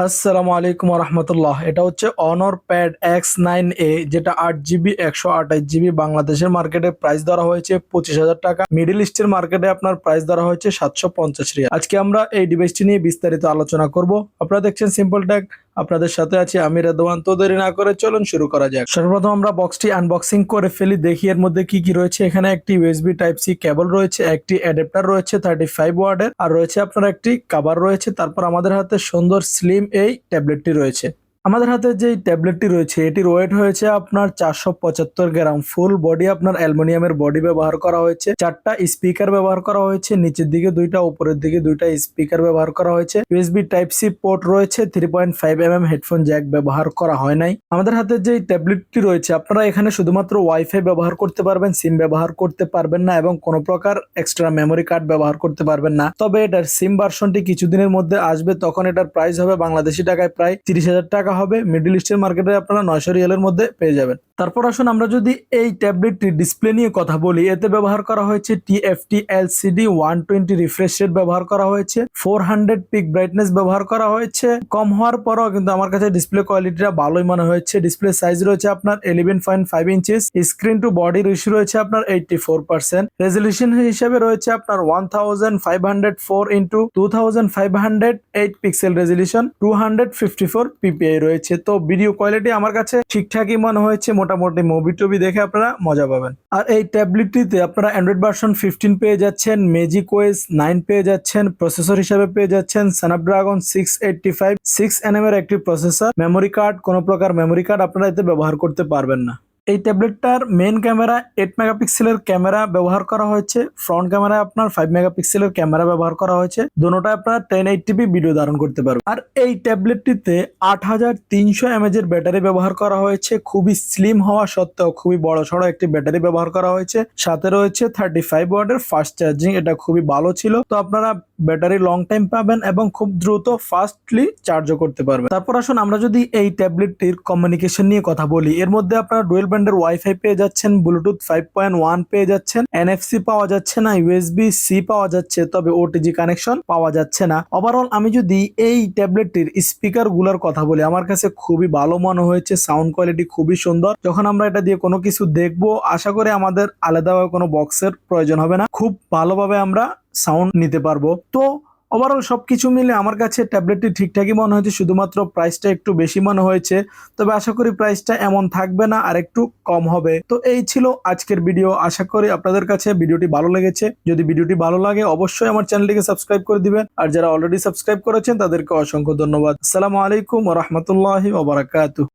আসসালামু আলাইকুম রহমতুল্লাহ এটা হচ্ছে অনর প্যাড এক্স নাইন এ যেটা আট জিবি, একশো আঠাশ জিবি বাংলাদেশের মার্কেটে প্রাইস ধরা হয়েছে পঁচিশ হাজার টাকা। মিডিল ইস্টের মার্কেটে আপনার প্রাইস ধরা হয়েছে সাতশো পঞ্চাশ আজকে আমরা এই ডিভাইসটি নিয়ে বিস্তারিত আলোচনা করব। আপনারা দেখছেন সিম্পল ট্যাগ আপনাদের সাথে আছি, আমি রেদওয়ান তো দেরি না করে চলুন শুরু করা যাক। সর্বপ্রথম আমরা বক্সটি আনবক্সিং করে ফেলি, দেখি এর মধ্যে কি কি রয়েছে। এখানে একটি ইউএসবি টাইপ সি কেবল রয়েছে, একটি অ্যাডাপ্টার রয়েছে থার্টি ফাইভ ওয়ার্ডের আর রয়েছে আপনার একটি কাবার রয়েছে, তারপর আমাদের হাতে সুন্দর স্লিম এই ট্যাবলেটটি রয়েছে। আমাদের হাতে যে ট্যাবলেটটি রয়েছে, এটির ওয়েট হয়েছে আপনার চারশো পঁচাত্তর গ্রাম। ফুল বডি আপনার অ্যালুমিনিয়ামের বডি ব্যবহার করা হয়েছে। চারটা স্পিকার ব্যবহার করা হয়েছে। নিচের দিকে দুইটা, উপরের দিকে দুইটা স্পিকার ব্যবহার করা হয়েছে। ইউএসবি টাইপ সি পোর্ট রয়েছে। Three point five M M headphone jack ব্যবহার করা হয় নাই। আমাদের হাতে যে ট্যাবলেটটি রয়েছে, আপনারা এখানে শুধুমাত্র ওয়াইফাই ব্যবহার করতে পারবেন, সিম ব্যবহার করতে পারবেন না এবং কোনো প্রকার এক্সট্রা মেমোরি কার্ড ব্যবহার করতে পারবেন না। তবে এটার সিম ভার্সনটি কিছুদিনের মধ্যে আসবে। তখন এটার প্রাইস হবে বাংলাদেশি টাকায় প্রায় তিরিশ হাজার টাকা। হবে মিডল ইস্টের মার্কেটে আপনারা নয়শো রিয়ালের মধ্যে পেয়ে যাবেন। তারপর আসুন আমরা যদি এই ট্যাবলেটটি ডিসপ্লে নিয়ে কথা বলি, এতে ব্যবহার করা হয়েছে TFT LCD one twenty refresh rate ব্যবহার করা হয়েছে ফোর হান্ড্রেড পিক ব্রাইটনেস ব্যবহার করা হয়েছে। কম হওয়ার পরও কিন্তু আমার কাছে ডিসপ্লে কোয়ালিটিটা ভালোই মনে হয়েছে। ডিসপ্লে সাইজ রয়েছে আপনার eleven point five inches screen to body ratio রয়েছে আপনার এইটটি ফোর পার্সেন্ট রেজলিউশন হিসেবে রয়েছে আপনার one thousand five hundred four into two thousand five hundred eight pixel resolution two hundred fifty four PPI রয়েছে। তো video quality আমার কাছে ঠিকঠাকই মনে হয়েছে। মোটামুটি মুভি টুবি দেখে আপনারা মজা পাবেন। আর এই ট্যাবলেটটিতে আপনারা অ্যান্ড্রয়েড ভার্সন ফিফটিন পেয়ে যাচ্ছেন মেজিক ওয়েস নাইন পেয়ে যাচ্ছেন প্রসেসর হিসাবে পেয়ে যাচ্ছেন Snapdragon six eighty five six NM এর একটি প্রসেসর মেমোরি কার্ড কোনো প্রকার মেমোরি কার্ড আপনারা এতে ব্যবহার করতে পারবেন না। এই ট্যাবলেটটার মেন ক্যামেরা এইট মেগাপিক্সেলের ক্যামেরা ব্যবহার করা হয়েছে। ফ্রন্ট ক্যামেরায় আপনার ফাইভ মেগাপিক্সেলের ক্যামেরা ব্যবহার করা হয়েছে। দুটোটা আপনার টেন এইট টিপি ভিডিও ধারণ করতে পারবেন। আর এই ট্যাবলেটটিতে আট হাজার তিনশো এমএজ এর ব্যাটারি ব্যবহার করা হয়েছে। খুবই স্লিম হওয়া সত্ত্বেও খুবই বড় সড়ো একটি ব্যাটারি ব্যবহার করা হয়েছে। সাথে রয়েছে থার্টি ফাইভ ওয়ার্ডের ফাস্ট চার্জিং এটা খুবই ভালো ছিল। তো আপনারা ব্যাটারি লং টাইম পাবেন এবং খুব দ্রুত ফাস্টলি চার্জও করতে পারবেন। তারপর আসুন, আমরা যদি এই ট্যাবলেটটির কমিউনিকেশন নিয়ে কথা বলি। এর মধ্যে আপনারা ডুয়েল ব্যান্ডের ওয়াইফাই পেয়ে যাচ্ছেন ব্লুটুথ ফাইভ পয়েন্ট ওয়ান পেয়ে যাচ্ছেন এনএফসি পাওয়া যাচ্ছে না ইউএসবি সি পাওয়া যাচ্ছে, তবে ওটিজি কানেকশন পাওয়া যাচ্ছে না। ওভারঅল আমি যদি এই ট্যাবলেটটির স্পিকারগুলোর কথা বলি, আমার কাছে খুবই ভালো মনে হয়েছে সাউন্ড কোয়ালিটি খুবই সুন্দর। যখন আমরা এটা দিয়ে কোনো কিছু দেখব, আশা করি আমাদের আলাদাভাবে কোনো বক্সের প্রয়োজন হবে না। খুব ভালোভাবে আমরা সাউন্ড নিতে পারব। তো ওভারঅল সবকিছু মিলে আমার কাছে ট্যাবলেটটি ঠিকঠাকই মনে হয়েছে, শুধুমাত্র প্রাইসটা একটু বেশি মনে হয়েছে। তবে আশা করি প্রাইসটা এমন থাকবে না, আর একটু কম হবে। তো এই ছিল আজকের ভিডিও আশা করি আপনাদের কাছে ভিডিওটি ভালো লেগেছে। যদি ভিডিওটি ভালো লাগে, অবশ্যই আমার চ্যানেলটিকে সাবস্ক্রাইব করে দিবেন। আর যারা অলরেডি সাবস্ক্রাইব করেছেন, তাদেরকে অসংখ্য ধন্যবাদ। আসসালামু আলাইকুম রহমতুল্লাহি ওবরাকাতু